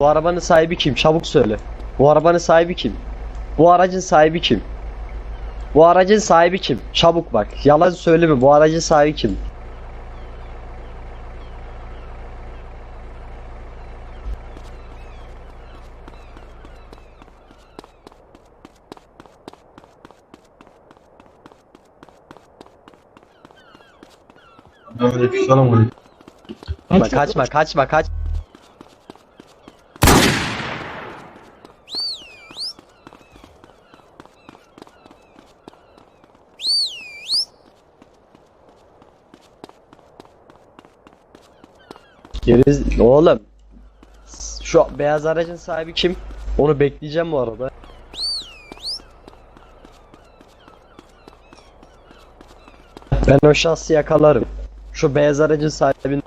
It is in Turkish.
Bu arabanın sahibi kim? Çabuk söyle. Bu arabanın sahibi kim? Bu aracın sahibi kim? Bu aracın sahibi kim? Çabuk bak. Yalan söyleme. Bu aracın sahibi kim? Aleykümselam aleyküm. Bak kaçma kaçma kaç. Geriz oğlum. Şu beyaz aracın sahibi kim? Onu bekleyeceğim bu arada. Ben o şahsı yakalarım. Şu beyaz aracın sahibini